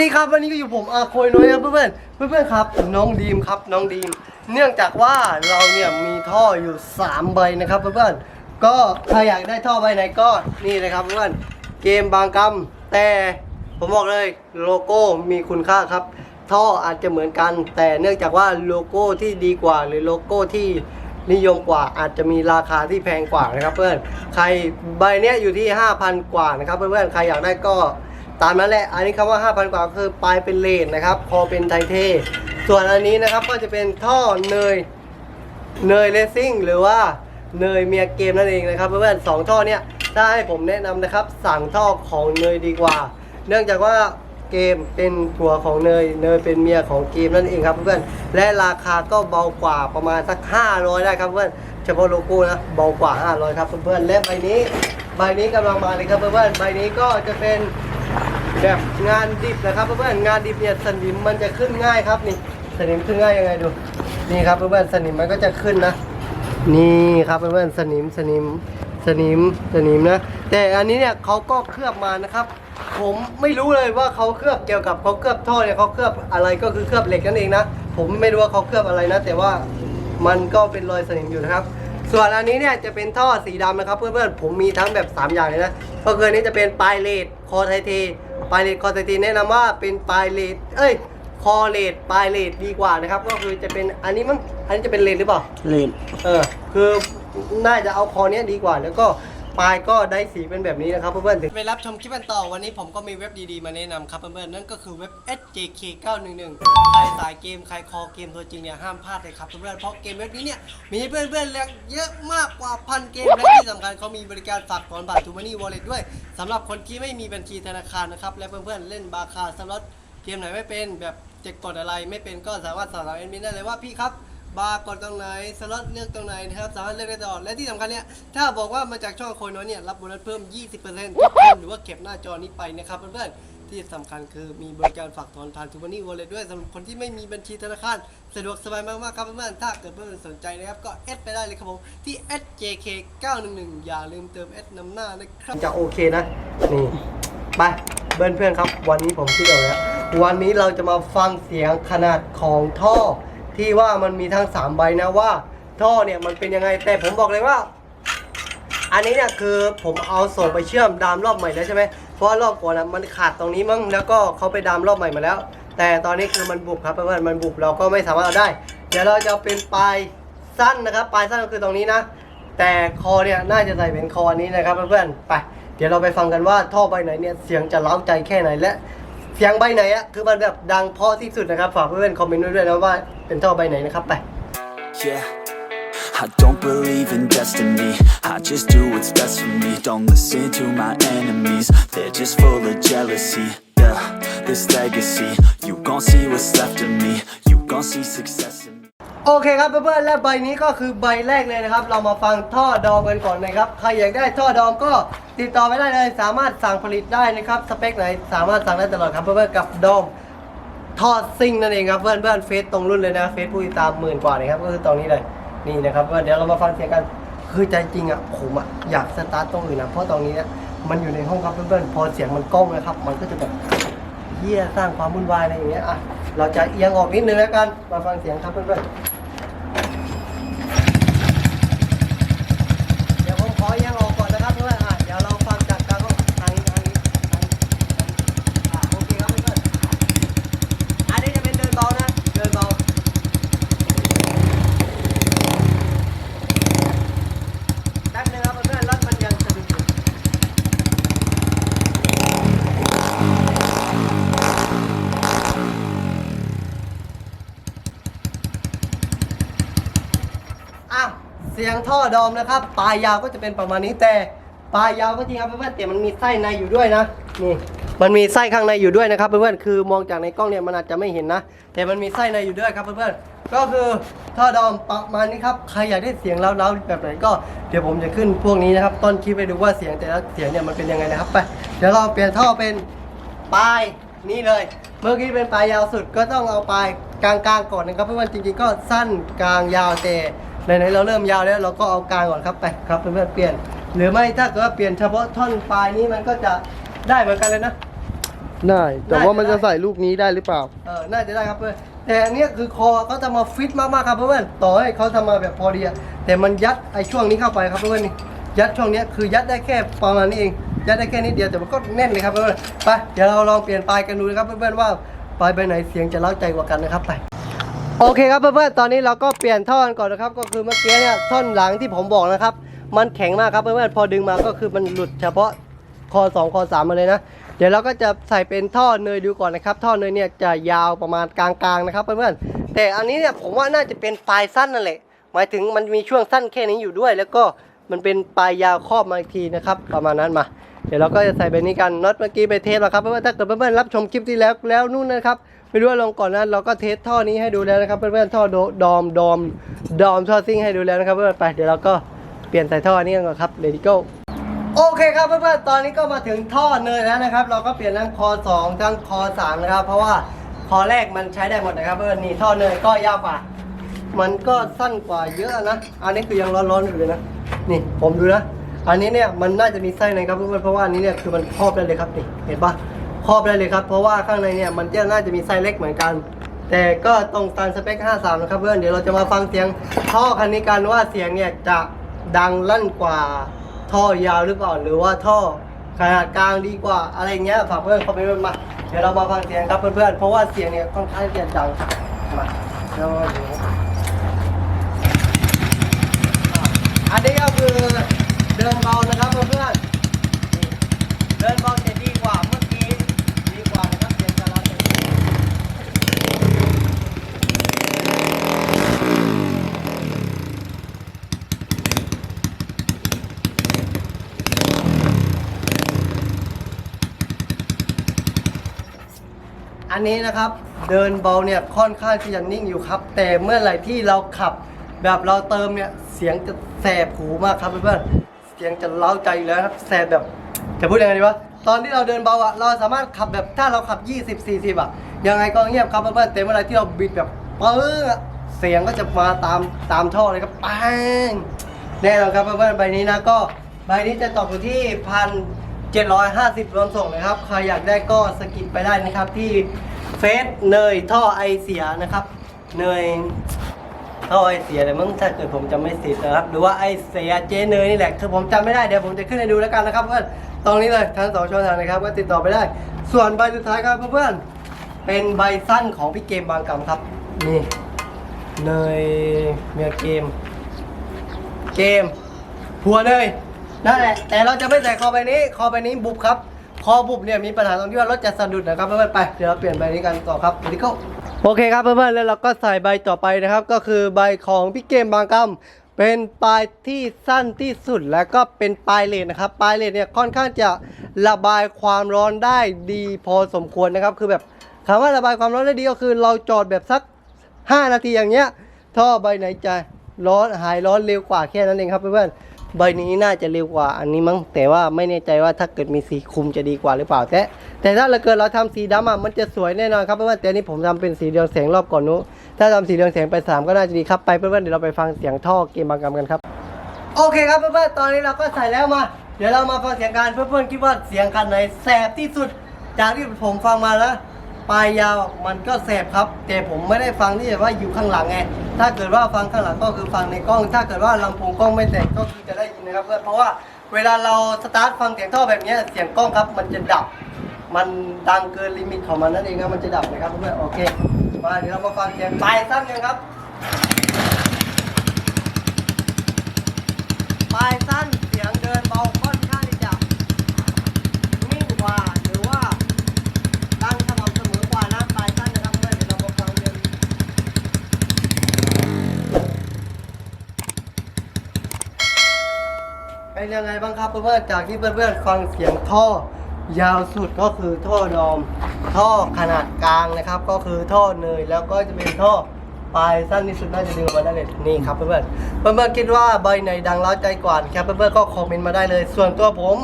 สวัสดีครับวันนี้ก็อยู่ผมอาโคยน้อยครับเพื่อนๆเพื่อนๆครับ น้องดีมครับน้องดีม เนื่องจากว่าเราเนี่ยมีท่ออยู่ 3 ใบนะครับเพื่อนๆก็ถ้าอยากได้ท่อใบไหนก็นี่เลยครับเพื่อนๆเกมบางกำแต่ผมบอกเลยโลโก้มีคุณค่าครับ ท่ออาจจะเหมือนกัน แต่เนื่องจากว่าโลโก้ที่ดีกว่า หรือโลโก้ที่นิยมกว่าอาจจะมีราคาที่แพงกว่านะครับเพื่อนใครใบเนี้ยอยู่ที่ 5,000 กว่านะครับเพื่อนๆใครอยากได้ก็ ตามนั้นแหละ อันนี้คำว่า 5,000 กว่าคือปลายเป็นเลนนะครับ คอเป็นไทเท ส่วนอันนี้นะครับก็จะเป็นท่อเนยเนยเลสซิ่งหรือว่าเนยเมียเกมนั่นเองนะครับเพื่อนๆสองท่อเนี้ยถ้าให้ผมแนะนำนะครับ สั่งท่อของเนยดีกว่า เนื่องจากว่าเกมเป็นผัวของเนย เนยเป็นเมียของเกมนั่นเองครับเพื่อนๆและราคาก็เบากว่าประมาณสัก 500 ได้ครับเพื่อนเฉพาะโลโก้นะเบากว่า 500 ครับเพื่อนๆและใบนี้ ใบนี้กำลังมาเลยครับเพื่อนๆใบนี้ก็จะเป็น แบบงานดิบนะครับเพื่อนๆงานดิบเนี่ยสนิมมันจะขึ้นง่ายครับนี่สนิมขึ้นง่ายยังไงดู นี่ครับเพื่อนๆสนิมมันก็จะขึ้นนะ นี่ครับเพื่อนๆสนิมสนิมสนิมสนิมนะ แต่อันนี้เนี่ยเขาก็เคลือบมานะครับ ผมไม่รู้เลยว่าเขาเคลือบเกี่ยวกับเขาเคลือบท่อเนี่ยเขาเคลือบอะไรก็คือเคลือบเหล็กนั่นเองนะผมไม่รู้ว่าเขาเคลือบอะไรนะ แต่ว่ามันก็เป็นรอยสนิมอยู่นะครับ ส่วนอันนี้เนี่ยจะเป็นท่อสีดำนะครับ เพื่อนๆผมมีทั้งแบบ 3 อย่างเลยนะก็คือนนี้จะเป็นปลายเลดคอไทเท ปลายเลดคอไทเทแนะนำว่าเป็นปลายเลดเอ้ยคอเลดปลายเลดดีกว่านะครับ ก็คือจะเป็นอันนี้มั้งอันนี้จะเป็นเลดหรือเปล่าเลนเออคือน่าจะเอาคอเนี้ยดีกว่าแล้วก็ ปลายก็ได้สีเป็นแบบนี้นะครับเพื่อนๆไปรับชมคลิปกันต่อวันนี้ผมก็มีเว็บดีๆมาแนะนำครับเพื่อนๆนั่นก็คือเว็บ SJK 911ใครสายเกมใครคอเกมตัวจริงเนี่ยห้ามพลาดเลยครับเพื่อนๆเพราะเกมเว็บนี้เนี่ยมีเพื่อนๆเล่นเยอะมากกว่าพันเกมและที่สำคัญเขามีบริการฝากถอนผ่านทูมานี่วอลเล็ตด้วยสำหรับคนที่ไม่มีบัญชีธนาคารนะครับและเพื่อนๆเล่นบาคาสล็อตเกมไหนไม่เป็นแบบจะกดอะไรไม่เป็นก็สามารถสอบถามแอดมินได้เลยว่าพี่ครับ บาร์กดตรงไหนสล็อตเลือกตรงไหนนะครับสามารถเลือกได้ตลอดและที่สำคัญเนี่ยถ้าบอกว่ามาจากช่องโคยน้อยเนี่ยรับโบนัสเพิ่ม 20%ทุกคนหรือว่าเก็บหน้าจอนี้ไปนะครับเพื่อนๆที่สำคัญคือมีบริการฝากถอนผ่านทูมานี่วอลเล็ตด้วยสำหรับคนที่ไม่มีบัญชีธนาคารสะดวกสบายมากๆครับเพื่อนๆถ้าเกิดเพื่อนๆสนใจนะครับก็แอดไปได้เลยครับผมที่ sjk911 อย่าลืมเติมแอดนำหน้านะครับจะโอเคนะนี่ไปเพื่อนเพื่อนๆครับ วันนี้ผมคิดเอาแล้ววันนี้เราจะมาฟังเสียงขนาดของท่อ ที่ว่ามันมีทั้ง3ใบนะว่า ท่อเนี่ยมันเป็นยังไงแต่ผมบอกเลยว่า อันนี้เนี่ยคือผมเอาส่งไปเชื่อมดามรอบใหม่แล้วใช่ไหมเพราะรอบก่อนนะมันขาดตรงนี้มั้งแล้วก็เขาไปดามรอบใหม่มาแล้ว แต่ตอนนี้คือมันบุบครับเพื่อนๆมันบุบเราก็ไม่สามารถเอาได้ เดี๋ยวเราจะเอาเป็นปลายสั้นนะครับ ปลายสั้นก็คือตรงนี้นะ แต่คอเนี่ยน่าจะใส่เป็นคอนี้นะครับเพื่อนๆไป เดี๋ยวเราไปฟังกันว่าท่อใบไหนเนี่ยเสียงจะเล้าใจแค่ไหนและ สียงใบไหนอะคือมันแบบดังเพราะที่สุดนะครับฝากเพื่อนๆคอมเมนต์ไว้ด้วยนะว่าเป็นท่อใบไหนนะครับไป Yeah. I don't believe in destiny. I just do what's best for me. Don't listen to my enemies. They're just full of jealousy. Yeah, this legacy. You gon' see what's left of me. You gon' see success in me. โอเคครับเพื่อนๆและใบนี้ก็คือใบแรกเลยนะครับ เรามาฟังท่อดอมกันก่อนนะครับ ใครอยากได้ท่อดอมก็ติดต่อไปได้เลย สามารถสั่งผลิตได้นะครับ สเปคไหนสามารถสั่งได้ตลอดครับเพื่อนๆกับดอมท่อซิ่งนั่นเองครับเพื่อนเพื่อนๆเฟซตรงรุ่นเลยนะเฟซผู้ติดตามหมื่นกว่านะครับก็คือตรงนี้เลยนี่นะครับเพื่อนเดี๋ยวเรามาฟังเสียงกันคือใจจริงอะผมอะอยากสตาร์ทตรงอื่นนะเพราะตรงนี้มันอยู่ในห้องครับเพื่อนๆพอเสียงมันกล้องนะครับ มันก็จะแบบเยี่ยสร้างความวุ่นวายอะไรอย่างเงี้ยอะเราจะเอียงออกนิดนึงแล้วกันมาฟังเสียงครับเพื่อนๆ เดี๋ยวผมขอเอียังออกก่อนนะครับเพื่อนอะเดี๋ยวเราฟังจากกลางห้องทางนี้ทางนี้ทางนี้อะโอเคครับเพื่อนอันนี้จะเป็นเดินเบานะ เดินเบาแป๊บนึงครับเพื่อนรถมันยังสะดุดอยู่อ้าวเสียงท่อดอมนะครับ ปลายยาวก็จะเป็นประมาณนี้แต่ปลายยาวก็จริงครับเพื่อนๆแต่มันมีไส้ในอยู่ด้วยนะนี่มันมีไส้ข้างในอยู่ด้วยนะครับเพื่อนๆคือมองจากในกล้องเนี่ยมันอาจจะไม่เห็นนะ แต่มันมีไส้ในอยู่ด้วยครับเพื่อนๆก็คือท่อดอมประมาณนี้ครับใครอยากได้เสียงเล้าๆแบบไหนก็เดี๋ยวผมจะขึ้นพวกนี้นะครับต้นคลิปไปดูว่าเสียงแต่ละเสียงเนี่ยมันเป็นยังไงนะครับไปเดี๋ยวเราเปลี่ยนท่อเป็นปลายนี่เลย เมื่อกี้เป็นปลายยาวสุดก็ต้องเอาปลายกลางๆก่อนนะครับเพื่อนๆจริงๆก็สั้นกลางยาวแต่ ไหนๆเราเริ่มยาวแล้วเราก็เอากลางก่อนครับไปครับเพื่อนๆเปลี่ยน หรือไม่ถ้าเกิดว่าเปลี่ยนเฉพาะท่อนปลายนี้มันก็จะได้เหมือนกันเลยนะ ได้ แต่ว่ามันจะใส่ลูกนี้ได้หรือเปล่า เออ น่าจะได้ครับเพื่อน แต่อันเนี้ยคือคอเขาจะมาฟิตมากๆครับเพื่อนต่อให้เขาทำมาแบบพอดีอะแต่มันยัดไอ้ช่วงนี้เข้าไปครับเพื่อนนี่ ยัดช่วงเนี้ยคือยัดได้แค่ประมาณนี้เอง ยัดได้แค่นิดเดียวแต่มันก็แน่นเลยครับเพื่อนไป เดี๋ยวเราลองเปลี่ยนปลายกันดูนะครับเพื่อนๆว่าปลายไปไหนเสียงจะเล้าใจกว่ากันนะครับไป โอเคครับเพื่อนๆ ตอนนี้เราก็เปลี่ยนท่อนก่อนนะครับก็คือเมื่อกี้เนี่ยท่อนหลังที่ผมบอกนะครับ มันแข็งมากครับเพื่อนๆพอดึงมาก็คือมันหลุดเฉพาะคอ2คอ3มาเลยนะเดี๋ยวเราก็จะใส่เป็นท่อเนยดูก่อนนะครับ ท่อเนยเนี่ยจะยาวประมาณกลางๆนะครับเพื่อนๆแต่อันนี้เนี่ยผมว่าน่าจะเป็นปลายสั้นนั่นแหละหมายถึงมันมีช่วงสั้นแค่นี้อยู่ด้วย แล้วก็มันเป็นปลายยาวครอบมาอีกทีนะครับ ประมาณนั้นมา เดี๋ยวเราก็จะใส่แบบนี้กันน็อตเมื่อกี้ไปเทสแล้วครับเพื่อนๆถ้าเกิดเพื่อนๆรับชมคลิปที่แล้วแล้วนู่นนะครับไปดูว่าลงก่อนนั้นเราก็เทสท่อนี้ให้ดูแล้วนะครับเพื่อนๆท่อโดดอมดอมดอมท่อซิ่งให้ดูแล้วนะครับเพื่อนๆไปเดี๋ยวเราก็เปลี่ยนใส่ท่อนี้กันก่อนครับเลดี้โก้โอเคครับเพื่อนๆตอนนี้ก็มาถึงท่อเนยแล้วนะครับ เราก็เปลี่ยนทั้งคอ 2 ทั้งคอ 3 นะครับ เพราะว่าคอแรกมันใช้ได้หมดนะครับเพื่อนนี่ท่อเนยก็ยาวกว่า มันก็สั้นกว่าเยอะนะ อันนี้คือยังร้อนๆอยู่เลยนะ นี่ผมดูนะ อันนี้เนี่ยมันน่าจะมีไส้ในครับเพื่อนๆเพราะว่าอันนี้เนี่ยคือมันครอบได้เลยครับนี่เห็นปะครอบได้เลยครับ เพราะว่าข้างในเนี่ยมันจะน่าจะมีไส้เล็กเหมือนกัน แต่ก็ตรงตามสเปค 53 นะครับเพื่อนเดี๋ยวเราจะมาฟังเสียงท่อคันนี้กันว่าเสียงเนี่ยจะดังลั่นกว่าท่อยาวหรือเปล่าหรือว่าท่อขนาดกลางดีกว่าอะไรเงี้ยฝากเพื่อนเขาไปด้วยมาเดี๋ยวเรามาฟังเสียงครับเพื่อนๆเพราะว่าเสียงเนี่ยค่อนข้างจะดังมาเดี๋ยวอันนี้ก็คือ เดินเบานะครับเพื่อนเดินเบาจะดีกว่าเมื่อกี้ดีกว่านะครับเสียงจะรับจะดีอันนี้นะครับเดินเบาเนี่ยค่อนข้างที่จะนิ่งอยู่ครับ แต่เมื่อไหร่ที่เราขับแบบเราเติมเนี่ยเสียงจะแสบหูมากครับเพื่อนๆ สียงจะเล้าใจอยู่แล้วครับแสบแบบจะพูดยังไงดีวะตอนที่เราเดินเบาอะเราสามารถขับแบบถ้าเราขับ 20 40อะยังไงก็เงียบครับเพื่อนๆแต่เมื่อไหรที่เราบิดแบบปึ้งอะเสียงก็จะมาตามตามท่อเลยครับปังแน่นอนครับเพื่อนๆใบนี้นะก็ใบนี้จะตกอยู่ที่พันเจ็ดร้อยห้าสิบรวมส่งนะครับใครอยากได้ก็สกิดไปได้นะครับที่เฟซเนยท่อไอเสียนะครับเนย ท่อไอเสียเลยมั้งถ้าเกิดผมจำไม่ผิดนะครับ หรือว่าไอเสียเจเนยนี่แหละ คือผมจำไม่ได้เดี๋ยวผมจะขึ้นให้ดูแล้วกันนะครับเพื่อนตรงนี้เลยทั้งสองช่องทางนะครับ ก็ติดต่อไปได้ ส่วนใบสุดท้ายครับเพื่อนๆเป็นใบสั้นของพี่เกมบางกำครับนี่เนยเมียเกม เกมหัวเนยนั่นแหละแต่เราจะไม่ใส่คอใบนี้คอใบนี้บุบครับคอบุบเนี่ยมีปัญหาตรงที่ว่ารถจะสะดุดนะครับเพื่อนๆไปเดี๋ยวเราเปลี่ยนใบนี้กันต่อครับเดี๋ยวก็ โอเคครับเพื่อนๆแล้วเราก็ใส่ใบต่อไปนะครับ ก็คือใบของพี่เกมบางกำเป็นปลายที่สั้นที่สุดแล้วก็เป็นปลายเลนนะครับปลายเลนเนี่ยค่อนข้างจะระบายความร้อนได้ดีพอสมควรนะครับ คือแบบคำว่าระบายความร้อนได้ดีก็คือเราจอดแบบสัก 5 นาทีอย่างเงี้ยท่อใบไหนจะร้อนหายร้อนเร็วกว่าแค่นั้นเองครับเพื่อนๆ ใบนี้น่าจะเร็วกว่าอันนี้มั้งแต่ว่าไม่แน่ใจว่าถ้าเกิดมีสีคุมจะดีกว่าหรือเปล่า แต่แต่ถ้าเราเกิดเราทำสีดำอะมันจะสวยแน่นอนครับเพื่อนๆแต่นี้ผมทำเป็นสีเรืองแสงรอบก่อนนู้ถ้าทำสีเรืองแสงไปสามก็น่าจะดีครับไปเพื่อนๆเดี๋ยวเราไปฟังเสียงท่อเกมบางกำกันครับ โอเคครับเพื่อนๆตอนนี้เราก็ใส่แล้วมา เดี๋ยวเรามาฟังเสียงกันเพื่อนๆคิดว่าเสียงคันไหนแสบที่สุด จากที่ผมฟังมาแล้ว ปลายยาวมันก็แสบครับ แต่ผมไม่ได้ฟังที่แบบว่าอยู่ข้างหลังไงถ้าเกิดว่าฟังข้างหลังก็คือฟังในกล้อง ถ้าเกิดว่าลำโพงกล้องไม่แตกก็คือจะได้ยินนะครับเพื่อนเพราะว่าเวลาเราสตาร์ทฟังเสียงท่อแบบนี้เสียงกล้องครับมันจะดับ มันดังเกินลิมิตของมันนั่นเองครับมันจะดับนะครับเพื่อนโอเคมาเดี๋ยวเรามาฟังเสียงปลายสั้นกันครับปลายสั้นเสียงเดินเบาค่อนข้างที่จะนิ่งกว่าหรือว่าดังสม่ำเสมอกว่านะปลายสั้นนะครับเพื่อนเดี๋ยวเรามาฟังเสียง เป็นยังไงบ้างครับเพื่อนๆจากที่เพื่อนๆฟังเสียงท่อยาวสุดก็คือท่อดอม ท่อขนาดกลางนะครับ ก็คือท่อเนยแล้วก็จะเป็นท่อปลายสั้นที่สุดน่าจะดึงออกมาได้เลยนี่ครับเพื่อนๆเพื่อนๆคิดว่าใบไหนดังเล้าใจกว่าครับเพื่อนๆก็คอมเมนต์มาได้เลย ส่วนตัวผม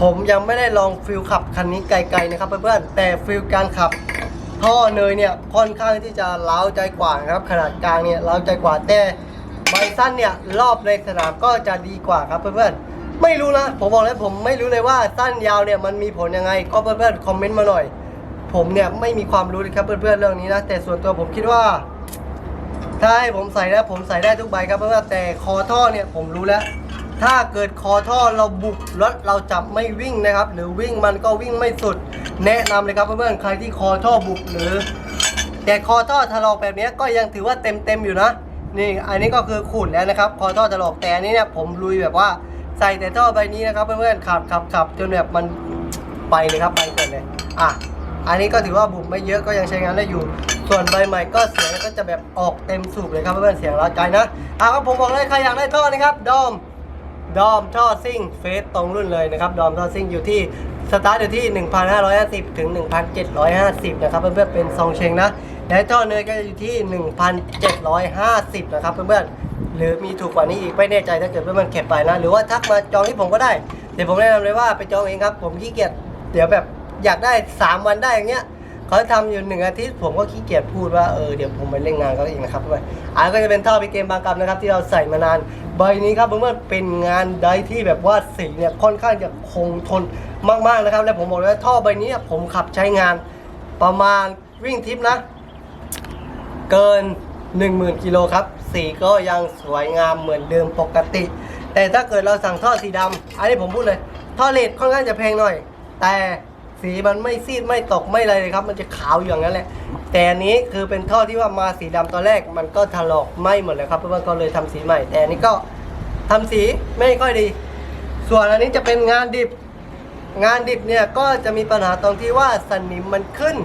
ผมยังไม่ได้ลองฟิลขับคันนี้ไกลๆนะครับเพื่อนๆแต่ฟิลการขับท่อเนยเนี่ยค่อนข้างที่จะเล้าใจกว่านะครับขนาดกลางเนี่ยเล้าใจกว่าแต่ ใบสั้นเนี่ยรอบในสนามก็จะดีกว่าครับเพื่อนๆไม่รู้นะผมบอกเลยผมไม่รู้เลยว่าสั้นยาวเนี่ยมันมีผลยังไง ก็เพื่อนๆคอมเมนต์มาหน่อย ผมเนี่ยไม่มีความรู้เลยครับเพื่อนๆเรื่องนี้นะแต่ส่วนตัวผมคิดว่าถ้าให้ผมใส่แล้วผมใส่ได้ทุกใบครับเพื่อนๆแต่คอท่อเนี่ยผมรู้แล้ว ถ้าเกิดคอท่อเราบุกรถเราจับไม่วิ่งนะครับ หรือวิ่งมันก็วิ่งไม่สุด แนะนำเลยครับเพื่อนๆใครที่คอท่อบุกหรือ แต่คอท่อถลอกแบบนี้ก็ยังถือว่าเต็มเต็มๆอยู่นะ นี่อันนี้ก็คือขุดแล้วนะครับ คอท่อถลอกแต่อันนี้เนี่ยผมลุยแบบว่าใส่แต่ท่อใบนี้นะครับเพื่อนๆขับขับขับจนแบบมันไปเลยครับไปเกิดเลยอะอันนี้ก็ถือว่าบุกไม่เยอะก็ยังใช้งานได้อยู่ ส่วนใบใหม่ก็เสียงก็จะแบบออกเต็มสูบเลยครับเพื่อนๆเสียงร้าใจนะอะก็ผมบอกเลยใครอยากได้ท่อนะครับดอมดอมท่อซิ่งเฟสตรงรุ่นเลยนะครับดอมท่อซิ่งอยู่ที่สตาร์ทอยู่ที่ 1,550 ถึง 1,750 นะครับเพื่อนๆเป็นซองเชงนะ และท่อเนยก็อยู่ที่ 1,750 นะครับเพื่อนๆ หรือมีถูกกว่านี้อีกไม่แน่ใจถ้าเกิดเพื่อนๆเก็บไปนะ หรือว่าทักมาจองที่ผมก็ได้ เดี๋ยวผมแนะนำเลยว่าไปจองเองครับ ผมขี้เกียจ เดี๋ยวแบบอยากได้ 3 วันได้อย่างเงี้ยเขาทำอยู่หนึ่งอาทิตย์ผมก็ขี้เกียจพูดว่าเออเดี๋ยวผมไปเล่นงานเขาเองนะครับเพื่อนอันก็จะเป็นท่อพีเกมบางกำนะครับที่เราใส่มานาน ใบนี้ครับเพื่อนๆเป็นงานไดที่แบบว่าสีเนี่ยค่อนข้างจะคงทนมากๆนะครับ และผมบอกเลยว่าท่อใบนี้ผมขับใช้งานประมาณวิ่งทริปนะ เกิน 10,000กิโลครับ สีก็ยังสวยงามเหมือนเดิมปกติ แต่ถ้าเกิดเราสั่งท่อสีดำอันนี้ผมพูดเลย ท่อเลดค่อนข้างจะแพงหน่อย แต่สีมันไม่ซีดไม่ตกไม่อะไรเลยครับ มันจะขาวอยู่อย่างนั้นแหละ แต่อันนี้คือเป็นท่อที่ว่ามาสีดำตอนแรก มันก็ถลอกไหม้หมดเลยครับ เพื่อนๆก็เลยทำสีใหม่ แต่อันนี้ก็ทำสีไม่ค่อยดี ส่วนอันนี้จะเป็นงานดิบ งานดิบเนี่ยก็จะมีปัญหาตรงที่ว่าสนิมมันขึ้น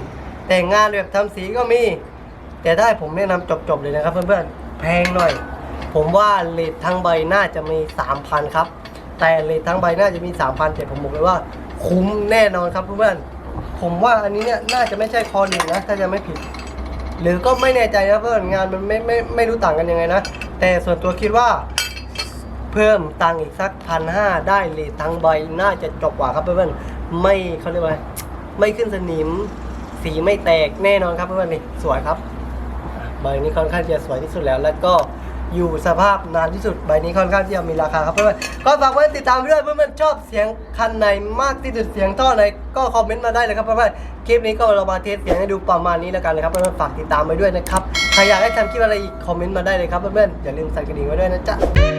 แต่งานแบบทำสีก็มี แต่ถ้าผมแนะนำจบๆเลยนะครับ เพื่อนๆแพงหน่อย ผมว่าเลททั้งใบน่าจะมี 3,000 ครับ แต่เลททั้งใบน่าจะมี 3,000แต่ผมบอกเลยว่า คุ้มแน่นอนครับเพื่อนๆผมว่าอันนี้เนี่ยน่าจะไม่ใช่คอหนึ่งนะถ้าจะไม่ผิด หรือก็ไม่แน่ใจนะเพื่อนงานมันไม่ไม่ไม่รู้ต่างกันยังไงนะแต่ส่วนตัวคิดว่าเพิ่มตังค์อีกสักพันห้าได้เลยทั้งใบน่าจะจบกว่าครับเพื่อนๆไม่เขาเรียกว่าไม่ขึ้นสนิม สีไม่แตกแน่นอนครับเพื่อนๆนี่สวยครับ ใบนี้ค่อนข้างจะสวยที่สุดแล้ว แล้วก็อยู่สภาพนานที่สุดใบนี้ค่อนข้างที่จะมีราคาครับเพื่อนๆก็ฝากไว้ติดตามด้วยเพื่อนๆชอบเสียงคันไหนมากที่สุดเสียงท่อไหนก็คอมเมนต์มาได้เลยครับเพื่อนๆคลิปนี้ก็เรามาเทสเสียงให้ดูประมาณนี้แล้วกันนะครับเพื่อนๆฝากติดตามไปด้วยนะครับใครอยากให้ทำคลิปอะไรอีกคอมเมนต์มาได้เลยครับเพื่อนๆอย่าลืมใส่กระดิ่งไว้ด้วยนะจ๊ะ